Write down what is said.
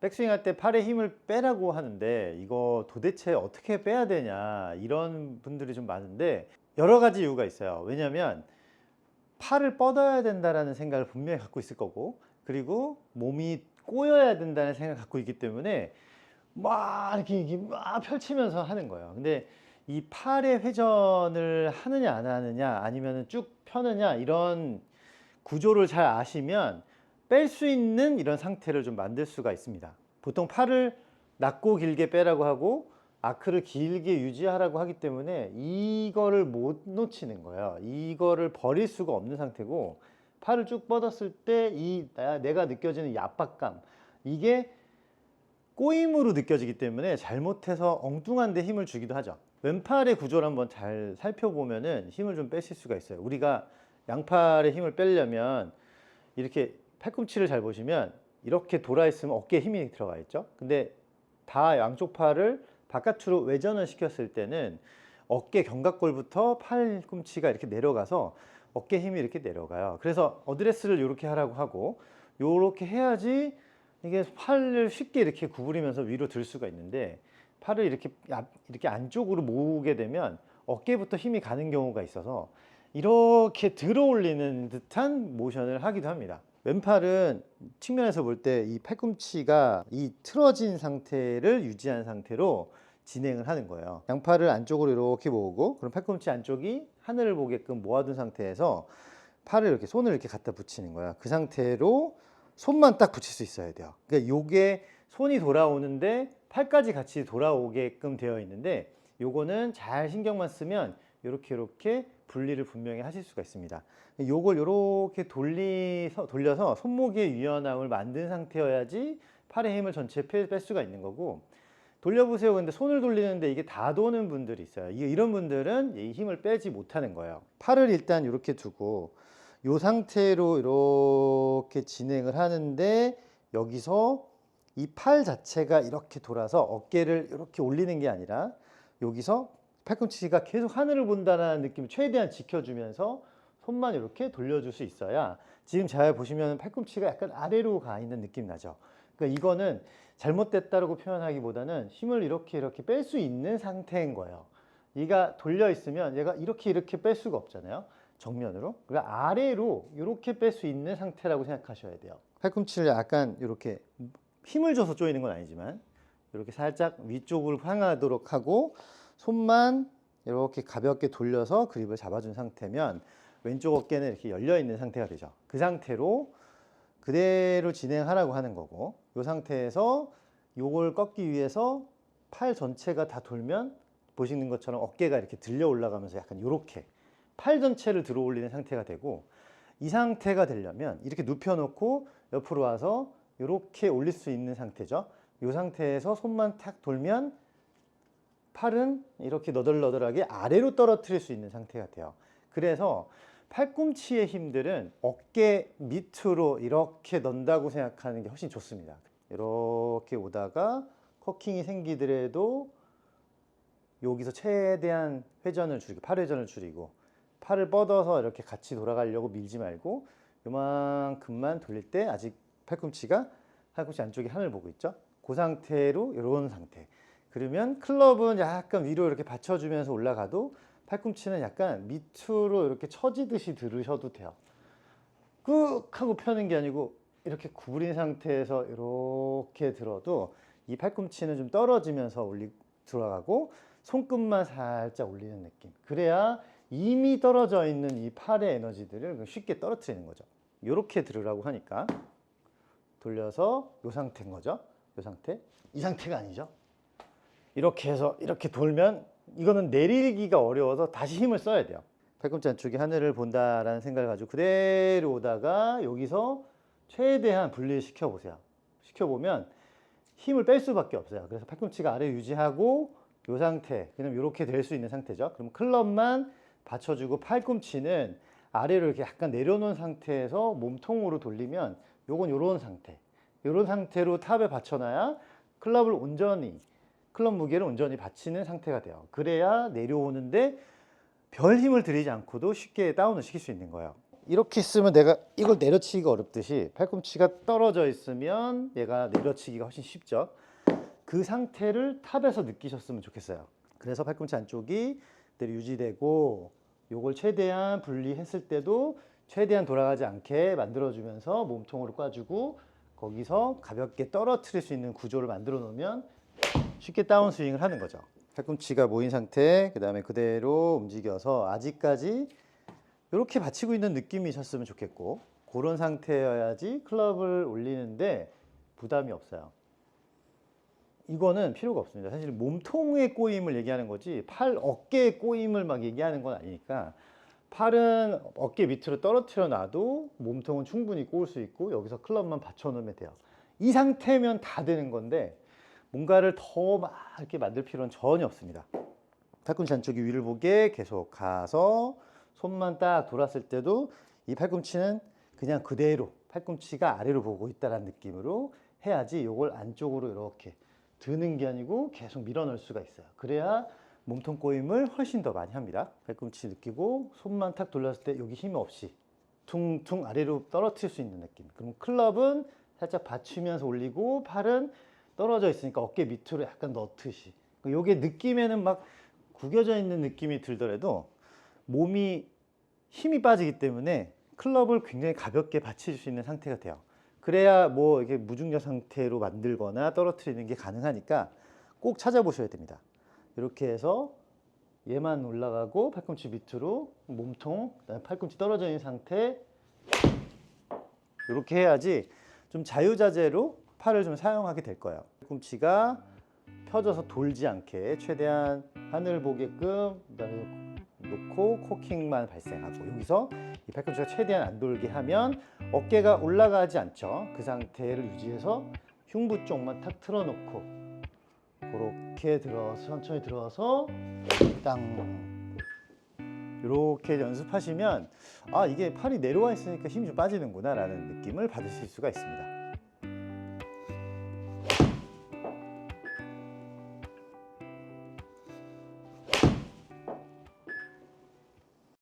백스윙 할 때 팔에 힘을 빼라고 하는데 이거 도대체 어떻게 빼야 되냐 이런 분들이 좀 많은데 여러 가지 이유가 있어요. 왜냐하면 팔을 뻗어야 된다라는 생각을 분명히 갖고 있을 거고 그리고 몸이 꼬여야 된다는 생각을 갖고 있기 때문에 막 이렇게 막 펼치면서 하는 거예요. 근데 이 팔의 회전을 하느냐 안 하느냐 아니면 쭉 펴느냐 이런 구조를 잘 아시면 뺄 수 있는 이런 상태를 좀 만들 수가 있습니다. 보통 팔을 낮고 길게 빼라고 하고 아크를 길게 유지하라고 하기 때문에 이거를 못 놓치는 거예요. 이거를 버릴 수가 없는 상태고 팔을 쭉 뻗었을 때 이 내가 느껴지는 이 압박감 이게 꼬임으로 느껴지기 때문에 잘못해서 엉뚱한 데 힘을 주기도 하죠. 왼팔의 구조를 한번 잘 살펴보면은 힘을 좀 빼실 수가 있어요. 우리가 양팔에 힘을 빼려면 이렇게 팔꿈치를 잘 보시면 이렇게 돌아 있으면 어깨에 힘이 들어가 있죠. 근데 다 양쪽 팔을 바깥으로 외전을 시켰을 때는 어깨 견갑골부터 팔꿈치가 이렇게 내려가서 어깨 힘이 이렇게 내려가요. 그래서 어드레스를 이렇게 하라고 하고 이렇게 해야지 이게 팔을 쉽게 이렇게 구부리면서 위로 들 수가 있는데 팔을 이렇게 앞- 이렇게 안쪽으로 모으게 되면 어깨부터 힘이 가는 경우가 있어서 이렇게 들어 올리는 듯한 모션을 하기도 합니다. 왼팔은 측면에서 볼 때 이 팔꿈치가 이 틀어진 상태를 유지한 상태로 진행을 하는 거예요. 양팔을 안쪽으로 이렇게 모으고 그럼 팔꿈치 안쪽이 하늘을 보게끔 모아둔 상태에서 팔을 이렇게 손을 이렇게 갖다 붙이는 거야. 그 상태로 손만 딱 붙일 수 있어야 돼요. 그러니까 요게 손이 돌아오는데 팔까지 같이 돌아오게끔 되어 있는데 요거는 잘 신경만 쓰면 이렇게 이렇게 분리를 분명히 하실 수가 있습니다. 요걸 이렇게 돌리서 돌려서 손목의 유연함을 만든 상태여야지 팔의 힘을 전체 빼- 뺄 수가 있는 거고 돌려보세요. 근데 손을 돌리는데 이게 다 도는 분들이 있어요. 이- 이런 분들은 이 힘을 빼지 못하는 거예요. 팔을 일단 이렇게 두고 이 상태로 이렇게 진행을 하는데 여기서 이 팔 자체가 이렇게 돌아서 어깨를 이렇게 올리는 게 아니라 여기서 팔꿈치가 계속 하늘을 본다는 느낌을 최대한 지켜주면서 손만 이렇게 돌려줄 수 있어야 지금 잘 보시면 팔꿈치가 약간 아래로 가 있는 느낌 나죠. 그러니까 이거는 잘못됐다고 표현하기보다는 힘을 이렇게 이렇게 뺄 수 있는 상태인 거예요. 얘가 돌려 있으면 얘가 이렇게 이렇게 뺄 수가 없잖아요. 정면으로. 그러니까 아래로 이렇게 뺄 수 있는 상태라고 생각하셔야 돼요. 팔꿈치를 약간 이렇게 힘을 줘서 조이는 건 아니지만 이렇게 살짝 위쪽으로 향하도록 하고 손만 이렇게 가볍게 돌려서 그립을 잡아준 상태면 왼쪽 어깨는 이렇게 열려 있는 상태가 되죠. 그 상태로 그대로 진행하라고 하는 거고 이 상태에서 요걸 꺾기 위해서 팔 전체가 다 돌면 보시는 것처럼 어깨가 이렇게 들려 올라가면서 약간 요렇게 팔 전체를 들어 올리는 상태가 되고 이 상태가 되려면 이렇게 눕혀 놓고 옆으로 와서 이렇게 올릴 수 있는 상태죠. 이 상태에서 손만 탁 돌면 팔은 이렇게 너덜너덜하게 아래로 떨어뜨릴 수 있는 상태가 돼요. 그래서 팔꿈치의 힘들은 어깨 밑으로 이렇게 넣는다고 생각하는 게 훨씬 좋습니다. 이렇게 오다가 커킹이 생기더라도 여기서 최대한 회전을 줄이고 팔 회전을 줄이고 팔을 뻗어서 이렇게 같이 돌아가려고 밀지 말고 요만큼만 돌릴 때 아직 팔꿈치가 팔꿈치 안쪽에 하늘 보고 있죠. 그 상태로 이런 상태. 그러면 클럽은 약간 위로 이렇게 받쳐주면서 올라가도 팔꿈치는 약간 밑으로 이렇게 처지듯이 들으셔도 돼요. 꾹 하고 펴는 게 아니고 이렇게 구부린 상태에서 이렇게 들어도 이 팔꿈치는 좀 떨어지면서 올리 들어가고 손끝만 살짝 올리는 느낌. 그래야 이미 떨어져 있는 이 팔의 에너지들을 쉽게 떨어뜨리는 거죠. 이렇게 들으라고 하니까 돌려서 이 상태인 거죠. 이 상태. 이 상태가 아니죠. 이렇게 해서 이렇게 돌면 이거는 내리기가 어려워서 다시 힘을 써야 돼요. 팔꿈치 안쪽에 하늘을 본다라는 생각을 가지고 그대로 오다가 여기서 최대한 분리를 시켜보세요. 시켜보면 힘을 뺄 수밖에 없어요. 그래서 팔꿈치가 아래 유지하고 이 상태, 그냥 이렇게 될 수 있는 상태죠. 그럼 클럽만 받쳐주고 팔꿈치는 아래로 이렇게 약간 내려놓은 상태에서 몸통으로 돌리면 요건 요런 상태. 요런 상태로 탑에 받쳐놔야 클럽을 온전히 클럽 무게를 온전히 받치는 상태가 돼요. 그래야 내려오는데 별 힘을 들이지 않고도 쉽게 다운을 시킬 수 있는 거예요. 이렇게 있으면 내가 이걸 내려치기가 어렵듯이 팔꿈치가 떨어져 있으면 얘가 내려치기가 훨씬 쉽죠. 그 상태를 탑에서 느끼셨으면 좋겠어요. 그래서 팔꿈치 안쪽이 그대로 유지되고 요걸 최대한 분리했을 때도 최대한 돌아가지 않게 만들어주면서 몸통으로 꽈주고 거기서 가볍게 떨어뜨릴 수 있는 구조를 만들어 놓으면 쉽게 다운 스윙을 하는 거죠. 팔꿈치가 모인 상태, 그 다음에 그대로 움직여서 아직까지 이렇게 받치고 있는 느낌이셨으면 좋겠고 그런 상태여야지 클럽을 올리는데 부담이 없어요. 이거는 필요가 없습니다. 사실 몸통의 꼬임을 얘기하는 거지 팔 어깨의 꼬임을 막 얘기하는 건 아니니까 팔은 어깨 밑으로 떨어뜨려 놔도 몸통은 충분히 꼬을 수 있고 여기서 클럽만 받쳐 놓으면 돼요. 이 상태면 다 되는 건데 뭔가를 더 막 이렇게 만들 필요는 전혀 없습니다. 팔꿈치 안쪽이 위를 보게 계속 가서 손만 딱 돌았을 때도 이 팔꿈치는 그냥 그대로 팔꿈치가 아래로 보고 있다는 느낌으로 해야지 이걸 안쪽으로 이렇게 드는 게 아니고 계속 밀어넣을 수가 있어요. 그래야 몸통 꼬임을 훨씬 더 많이 합니다. 팔꿈치 느끼고 손만 탁 돌렸을 때 여기 힘 없이 퉁퉁 아래로 떨어뜨릴 수 있는 느낌. 그럼 클럽은 살짝 받치면서 올리고 팔은 떨어져 있으니까 어깨 밑으로 약간 넣듯이. 요게 느낌에는 막 구겨져 있는 느낌이 들더라도 몸이 힘이 빠지기 때문에 클럽을 굉장히 가볍게 받칠 수 있는 상태가 돼요. 그래야 뭐 이게 무중력 상태로 만들거나 떨어뜨리는 게 가능하니까 꼭 찾아보셔야 됩니다. 이렇게 해서 얘만 올라가고 팔꿈치 밑으로 몸통, 팔꿈치 떨어져 있는 상태 이렇게 해야지 좀 자유자재로 팔을 좀 사용하게 될 거예요. 팔꿈치가 펴져서 돌지 않게 최대한 하늘 보게끔 놓고 코킹만 발생하고 여기서 이 팔꿈치가 최대한 안 돌게 하면 어깨가 올라가지 않죠. 그 상태를 유지해서 흉부 쪽만 탁 틀어놓고 그렇게 들어서 천천히 들어서 땅 이렇게 연습하시면 아 이게 팔이 내려와 있으니까 힘이 좀 빠지는구나 라는 느낌을 받으실 수가 있습니다.